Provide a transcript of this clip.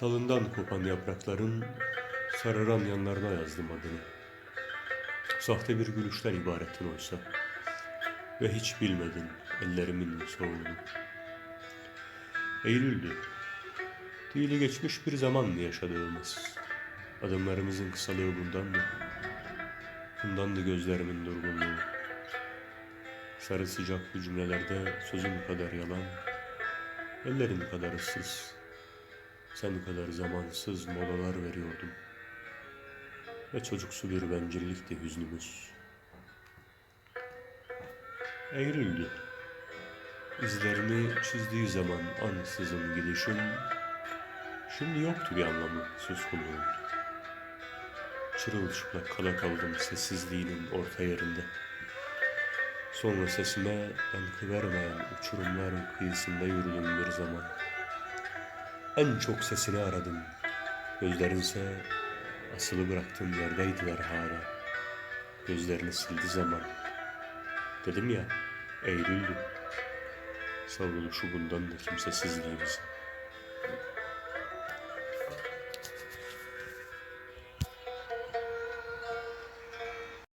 Dalından kopan yaprakların sararan yanlarına yazdım adını. Sahte bir gülüşten ibarettin oysa. Ve hiç bilmedin ellerimin soğuğunu. Eylül'dü. Dili geçmiş bir zaman yaşadığımız. Adımlarımızın kısalığı bundandı. Bundandı gözlerimin durgunluğu. Sarı sıcaklı cümlelerde sözüm kadar yalan, ellerin kadar ıssız, sen kadar zamansız molalar veriyordum. Ve çocuksu bir bencillikti hüznümüz. Eğrildi. İzlerini çizdiği zaman ansızın gidişim, şimdi yoktu bir anlamı suskunluğun. Çırılçıplak kala kaldım sessizliğinin orta yerinde. Sonra sesime yankı vermeyen uçurumlar kıyısında yürüdüm bir zaman. En çok sesini aradım. Gözlerinse asılı bıraktığım yerdeydiler hala. Gözlerini sildi zaman. Dedim ya, Eylül'dü. Savruluşu bundan da kimsesizliğimizin.